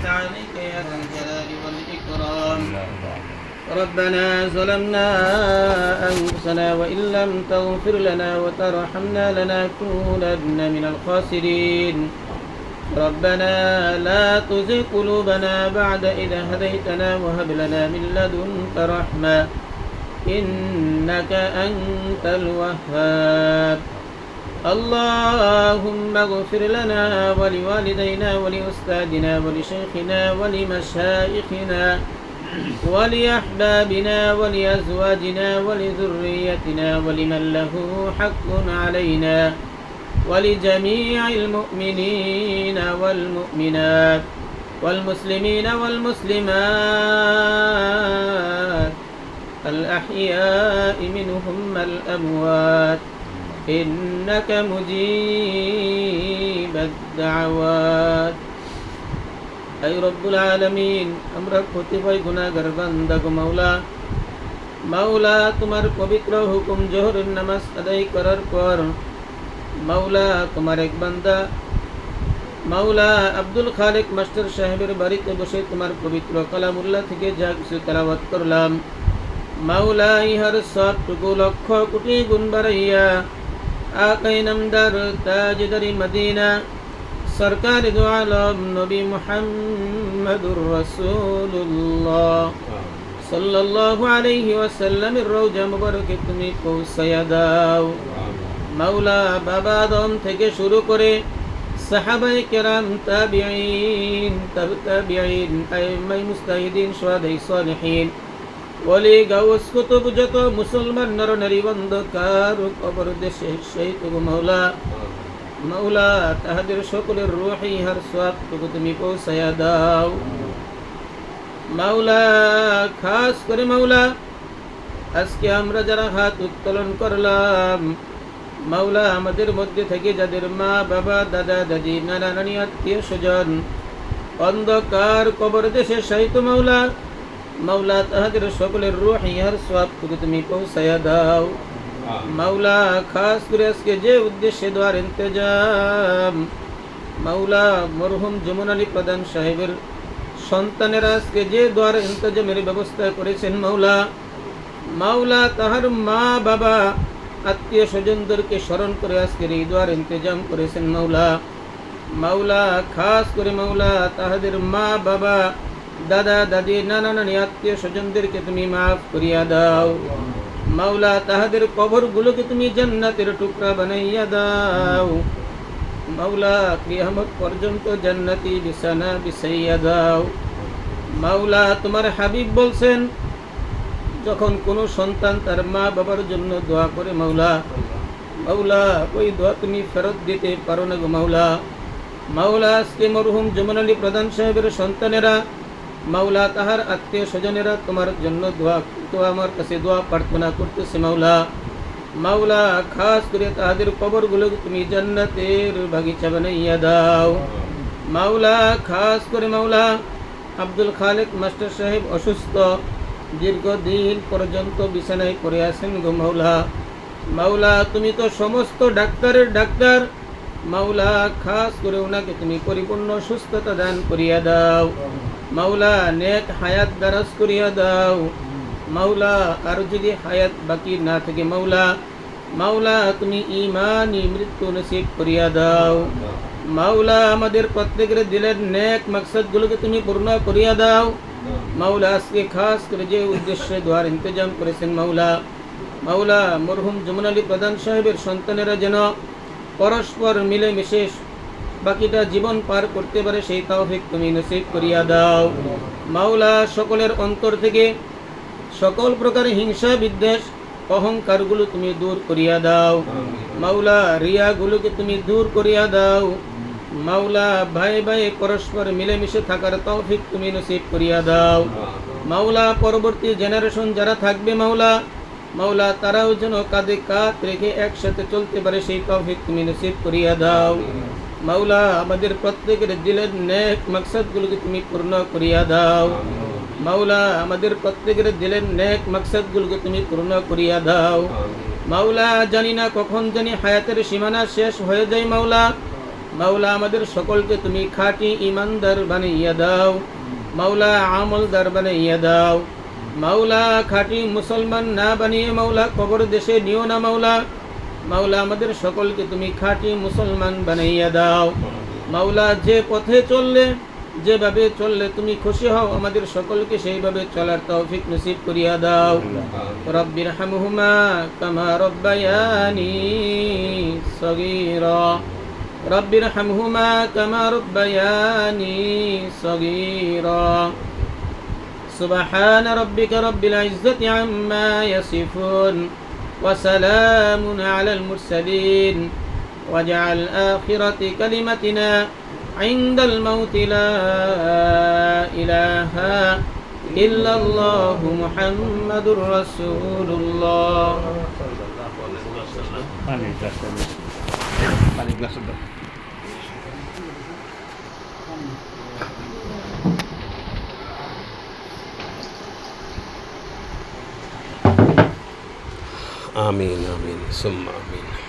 أنعمت عليك يا ذا الجلال والإكرام. ربنا ظلمنا أنفسنا وإن لم تغفر لنا وترحمنا لنكونن من الخاسرين. ربنا لا تزغ قلوبنا بعد إذا هديتنا وهب لنا من لدنك رحمة إنك أنت الوهاب. اللهم اغفر لنا ولوالدينا ولأستاذنا ولشيخنا ولمشايخنا ولأحبابنا ولأزواجنا ولذريتنا ولمن له حق علينا ولجميع المؤمنين والمؤمنات والمسلمين والمسلمات الأحياء منهم الأموات إنك مجيب الدعوات أي رب العالمين আমরা কতিপয় গুনাহগার বান্দা গো মাওলা মাওলা তোমার পবিত্র হুকুম জোহরের নামাজ আদায় করার পর মাওলা তোমার এক বান্দা মাওলা আব্দুল খালেক মাস্টার সাহেবের বাড়িতে বসে তোমার পবিত্র কালামুল্লাহ থেকে যা কিছু তেলাওয়াত করলাম মাওলা ইহার সবটুকু লক্ষ কোটি গুণ বাড়াইয়া আকাই নামদার তাজদারি মদিনা। সরকার দু আলম নবী মুহাম্মদুর রাসূলুল্লাহ। সাল্লাল্লাহু আলাইহি ওয়াসাল্লামের রওজা মুবারকে তুমি পৌঁছায়া দাও। মাওলা বাবা আদম থেকে শুরু করে সাহাবাই কেরাম, তাবিঈন তাব তাবিঈন আইমাই মুস্তাহিদিন সুহাদাই সালিহিন ওলি গাউস কুতুব যত মুসলমান নর নারী বন্ধকার কবর দেশে সেই তবু মাওলা। মাওলা, তাহাদের সকলের রুহি হার সওয়াব টুকু তুমি পৌঁছায়া দাও। মাওলা, খাস করে মাওলা, আজকে আমরা যারা হাত উত্তোলন করলাম, মাওলা আমাদের মধ্যে থেকে যাদের মা, বাবা, দাদা, দাদি, নানা, নানি, আত্মীয় স্বজন, অন্ধকার কবর দেশে সাহিত্য মাওলা। মাওলা তাহাদের সকলের রুহ ইহার সবটুকু তুমি পৌঁছায়া দাও। মাওলা খাস করে আজকে যে উদ্দেশ্যে দোয়ার ইন্তজাম মাওলা মরহুম যমুন আলী প্রধান সাহেবের সন্তানেরা আজকে যে দোয়ার ইন্তজামের ব্যবস্থা করেছেন মাওলা মাওলা তাহার মা বাবা আত্মীয় স্বজনদেরকে স্মরণ করে আজকের এই দোয়ার ইন্তজাম করেছেন মাওলা। মাওলা খাস করে মাওলা তাহাদের মা বাবা দাদা, দাদি, নানা, নানি, আত্মীয় স্বজনদেরকে তুমি মাফ করিয়া দাও। মাওলা, তাহাদের কবরগুলোকে তুমি জান্নাতের টুকরা বানাইয়া দাও। মাওলা, কিয়ামত পর্যন্ত জান্নাতি বিছানা বিছাইয়া দাও। মাওলা, তোমার হাবিব বলছেন, যখন কোনো সন্তান তার মা বাবার জন্য দোয়া করে, মাওলা মাওলা, ওই দোয়া তুমি ফেরত দিতে পারো না গো মাওলা। মাওলা, আজকে মরহুম যমুন আলী প্রধান সাহেবের সন্তানেরা মাওলা, তাহার আত্মীয় স্বজনেরা তোমার জন্য দোয়া, তো আমার কাছে দোয়া প্রার্থনা করতেছে মাওলা। মাওলা, খাস করে তাহাদের কবরগুলোকে তুমি জান্নাতের বাগিচা বানাইয়া দাও। মাওলা, খাস করে মাওলা, আব্দুল খালেক মাস্টার সাহেব অসুস্থ, দীর্ঘদিন পর্যন্ত বিছানায় পড়ে আছেন গো মাওলা। মাওলা, তুমি তো সমস্ত ডাক্তারের ডাক্তার। মাওলা, খাস করে ওনাকে তুমি পরিপূর্ণ সুস্থতা দান করিয়া দাও। মাওলা নেক হায়াত দারাজ করিয়া দাও। মাওলা আর যদি হায়াত বাকি না থাকে মাওলা। মাওলা তুমি ইমানি মৃত্যু নসিব করিয়া দাও। মাওলা আমাদের প্রত্যেকের দিলের নেক মাকসাদগুলোকে তুমি পূর্ণ করিয়া দাও। মাওলা আজকে খাস করে যে উদ্দেশ্যে দোয়ার ইন্তজাম করেছেন মাওলা। মাওলা মরহুম যমুন আলী প্রধান সাহেবের সন্তানেরা যেন পরস্পর মিলেমিশে বাকিটা জীবন পার করতে পারে সেই তৌফিক তুমি নসিব করিয়া দাও। মাওলা, সকলের অন্তর থেকে সকল প্রকার হিংসা, বিদ্বেষ, অহংকারগুলো তুমি দূর করিয়া দাও। মাওলা, রিয়াগুলোকে তুমি দূর করিয়া দাও। মাওলা, ভাই ভাই, পরস্পর মিলেমিশে থাকার তৌফিক তুমি নসিব করিয়া দাও। মাওলা, পরবর্তী জেনারেশন যারা থাকবে মাওলা মাওলা, তারাও যেন কাঁধে কাঁধ রেখে একসাথে চলতে পারে সেই তৌফিক তুমি নসিব করিয়া দাও। মাওলা আমাদের প্রত্যেকের দিলের নেক মাকসাদগুলোকে তুমি পূর্ণ করিয়া দাও। মাওলা আমাদের প্রত্যেকের দিলের নেক মাকসাদগুলোকে তুমি পূর্ণ করিয়া দাও। মাওলা জানি না কখন জানি হায়াতের সীমানা শেষ হয়ে যায় মাওলা। মাওলা আমাদের সকলকে তুমি খাঁটি ইমানদার বানাইয়া দাও। মাওলা আমলদার বানাইয়া দাও। মাওলা খাঁটি মুসলমান না বানিয়ে মাওলা কবর দেশে নিও না মাওলা। মাওলা আমাদের সকলকে তুমি খাঁটি মুসলমান বানাইয়া দাও। মাওলা যে পথে চললে, যেভাবে চললে তুমি খুশি হও, আমাদের সকলকে সেইভাবে চলার তৌফিক নসিব করিয়া দাও। রব্বির হামহুমা কামা রব্বায়ানি সগীরা। রব্বির হামহুমা কামা রব্বায়ানি সগীরা। সুবহান রব্বিকা রব্বিল ইজ্জতি আম্মা ইয়াসিফুন। وسلام على المرسلين. واجعل آخرة كلمتنا عند الموت لا إله إلا الله محمد رسول الله. পানি আমিন সুম্মা পানি